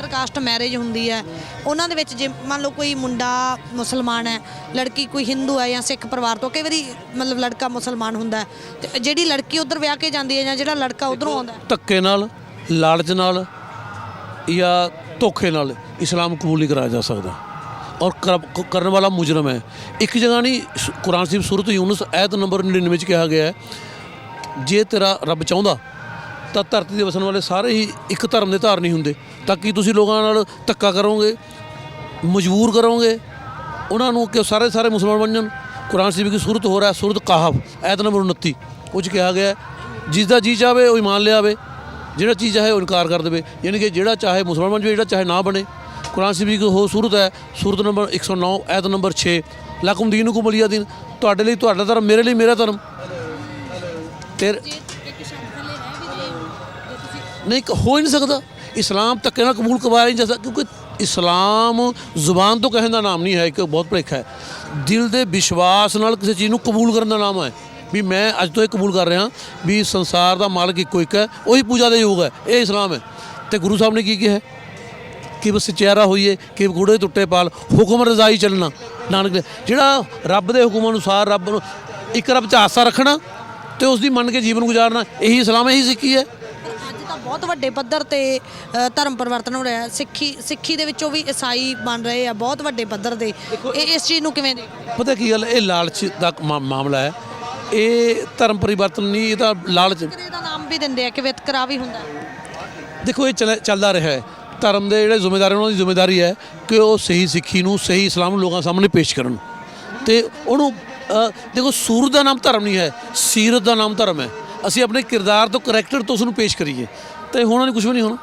ਇੰਟਰਕਾਸਟ ਮੈਰਿਜ ਹੁੰਦੀ ਹੈ ਉਹਨਾਂ ਦੇ ਵਿੱਚ ਜੇ ਮੰਨ ਲਓ ਕੋਈ ਮੁੰਡਾ ਮੁਸਲਮਾਨ ਹੈ ਲੜਕੀ ਕੋਈ ਹਿੰਦੂ ਹੈ ਜਾਂ ਸਿੱਖ ਪਰਿਵਾਰ ਤੋਂ ਕਈ ਵਾਰੀ ਮਤਲਬ ਲੜਕਾ ਮੁਸਲਮਾਨ ਹੁੰਦਾ ਹੈ ਤੇ ਜਿਹੜੀ ਲੜਕੀ ਉਧਰ ਵਿਆਹ ਕੇ ਜਾਂਦੀ ਹੈ ਜਾਂ ਜਿਹੜਾ ਲੜਕਾ ਉਧਰੋਂ ਆਉਂਦਾ ਹੈ। ਧੱਕੇ ਨਾਲ ਲਾਲਚ ਨਾਲ ਜਾਂ ਧੋਖੇ ਨਾਲ ਇਸਲਾਮ ਕਬੂਲ ਨਹੀਂ ਕਰਾਇਆ ਜਾ ਸਕਦਾ। ਔਰ ਕਰ- ਕਰਨ ਵਾਲਾ ਮੁਜਰਮ ਹੈ। ਇੱਕ ਜਗ੍ਹਾ ਨਹੀਂ ਸ- ਕੁਰਾਨ ਸ਼ਰੀਫ ਸੂਰਤ ਯੂਨਸ ਆਇਤ ਨੰਬਰ 99 ਵਿੱਚ ਕਿਹਾ ਗਿਆ ਹੈ ਜੇ ਤੇਰਾ ਰੱਬ ਚਾਹੁੰਦਾ ਤਾਂ ਧਰਤੀ ਦੇ ਵਸਣ ਵਾਲੇ ਸਾਰੇ ਹੀ ਇੱਕ ਧਰਮ ਦੇ ਧਾਰਨੀ ਹੁੰਦੇ। ਤਾਂ ਕੀ ਤੁਸੀਂ ਲੋਕਾਂ ਨਾਲ ਧੱਕਾ ਕਰੋਗੇ? ਮਜਬੂਰ ਕਰੋਗੇ? ਉਹਨਾਂ ਨੂੰ ਕਿ ਸਾਰੇ ਸਾਰੇ ਮੁਸਲਮਾਨ ਬਣ ਜਾਣ ਕੁਰਾਨ ਸ਼ਰੀਫ ਦੀ ਸੂਰਤ ਹੋ ਰਿਹਾ ਸੂਰਤ ਕਾਹਫ ਆਇਤ ਨੰਬਰ 29 ਉਹ 'ਚ ਕਿਹਾ ਗਿਆ ਜਿਸ ਦਾ ਜੀ ਚਾਹਵੇ ਉਹ ਇਮਾਨ ਲਿਆਵੇ ਜਿਹੜਾ ਚੀਜ਼ ਚਾਹੇ ਉਹ ਇਨਕਾਰ ਕਰ ਦੇਵੇ। ਯਾਨੀ ਕਿ ਜਿਹੜਾ ਚਾਹੇ ਮੁਸਲਮਾਨ ਬਣ ਜਾਵੇ ਜਿਹੜਾ ਚਾਹੇ ਨਾ ਬਣੇ। ਕੁਰਾਨ ਸ਼ਰੀਫ ਦੀ ਹੋ ਸੂਰਤ ਹੈ ਸੂਰਤ ਨੰਬਰ 109 ਆਇਤ ਨੰਬਰ 6 ਲਕਮ ਦੀਨੁਕੁਮ ਵਲੀਆ ਦੀਨ ਤੁਹਾਡੇ ਲਈ ਤੁਹਾਡਾ ਧਰਮ ਮੇਰੇ ਲਈ ਮੇਰਾ ਧਰਮ। ਤੇਰੇ ਨਹੀਂ ਹੋ ਹੀ ਨਹੀਂ ਸਕਦਾ। ਇਸਲਾਮ ਧੱਕੇ ਨਾਲ ਕਬੂਲ ਕਰਵਾਇਆ ਨਹੀਂ ਜਾ ਸਕਦਾ ਕਿਉਂਕਿ ਇਸਲਾਮ ਜ਼ੁਬਾਨ ਤੋਂ ਕਹਿਣ ਦਾ ਨਾਮ ਨਹੀਂ ਹੈ, ਇੱਕ ਬਹੁਤ ਭੁਲੇਖਾ ਹੈ। ਦਿਲ ਦੇ ਵਿਸ਼ਵਾਸ ਨਾਲ ਕਿਸੇ ਚੀਜ਼ ਨੂੰ ਕਬੂਲ ਕਰਨ ਦਾ ਨਾਮ ਹੈ। ਵੀ ਮੈਂ ਅੱਜ ਤੋਂ ਇਹ ਕਬੂਲ ਕਰ ਰਿਹਾ ਵੀ ਸੰਸਾਰ ਦਾ ਮਾਲਕ ਇੱਕੋ ਇੱਕ ਹੈ, ਉਹੀ ਪੂਜਾ ਦੇ ਯੋਗ ਹੈ, ਇਹ ਇਸਲਾਮ ਹੈ। ਤੇ ਗੁਰੂ ਸਾਹਿਬ ਨੇ ਕੀ ਕਿਹਾ? ਹੈ? ਕਿ ਬਸ ਚਿਹਰਾ ਹੋਈਏ, ਕਿ ਗੂੜੇ ਟੁੱਟੇ ਪਾਲ, ਹੁਕਮ ਰਜ਼ਾਈ ਚੱਲਣਾ। ਨਾਨਕ ਨੇ ਜਿਹੜਾ ਰੱਬ ਦੇ ਹੁਕਮ ਅਨੁਸਾਰ ਰੱਬ ਨੂੰ ਇੱਕ ਰੱਬ 'ਚ ਆਸਾ ਰੱਖਣਾ ਤੇ ਉਸ ਦੀ ਮੰਨ ਕੇ ਜੀਵਨ ਗੁਜ਼ਾਰਨਾ, ਇਹੀ ਇਸਲਾਮ, ਇਹੀ ਸਿੱਖੀ ਹੈ। ਬਹੁਤ ਵੱਡੇ ਪੱਧਰ ਤੇ ਧਰਮ ਪਰਿਵਰਤਨ ਹੋ ਰਿਹਾ ਸਿੱਖੀ ਸਿੱਖੀ ਦੇ ਵਿੱਚੋਂ ਵੀ ਈਸਾਈ ਬਣ ਰਹੇ ਆ ਬਹੁਤ ਵੱਡੇ ਪੱਧਰ ਦੇ। ਇਹ ਇਸ ਚੀਜ਼ ਨੂੰ ਕਿਵੇਂ ਦੇ ਪਤਾ ਕੀ ਗੱਲ? ਇਹ ਲਾਲਚ ਦਾ ਮਾਮਲਾ ਹੈ। ਇਹ ਧਰਮ ਪਰਿਵਰਤਨ ਨਹੀਂ ਇਹ ਤਾਂ ਲਾਲਚ। ਵਿਤਕਰੇ ਦਾ ਨਾਮ ਵੀ ਦਿੰਦੇ ਆ ਕਿ ਵਿਤਕਰਾ ਵੀ ਹੁੰਦਾ। ਦੇਖੋ ਇਹ ਚੱਲ- ਚੱਲਦਾ ਰਿਹਾ ਹੈ। ਧਰਮ ਦੇ ਜਿਹੜੇ ਜ਼ਿੰਮੇਦਾਰ ਉਹਨਾਂ ਦੀ ਜ਼ਿੰਮੇਵਾਰੀ ਹੈ ਕਿ ਉਹ ਸਹੀ ਸਿੱਖੀ ਨੂੰ ਸਹੀ ਇਸਲਾਮ ਨੂੰ ਲੋਕਾਂ ਸਾਹਮਣੇ ਪੇਸ਼ ਕਰਨ। ਤੇ ਉਹਨੂੰ ਦੇਖੋ ਸੂਰਤ ਦਾ ਨਾਮ ਧਰਮ ਨਹੀਂ ਹੈ ਸੀਰਤ ਦਾ ਨਾਮ ਧਰਮ ਹੈ। ਅਸੀਂ ਆਪਣੇ ਕਿਰਦਾਰ ਤੋਂ, ਕਰੈਕਟਰ ਤੋਂ ਉਸ ਨੂੰ ਪੇਸ਼ ਕਰੀਏ। ਤੇ ਹੋਣਾ ਨਹੀਂ ਕੁਝ ਵੀ ਨਹੀਂ ਹੋਣਾ।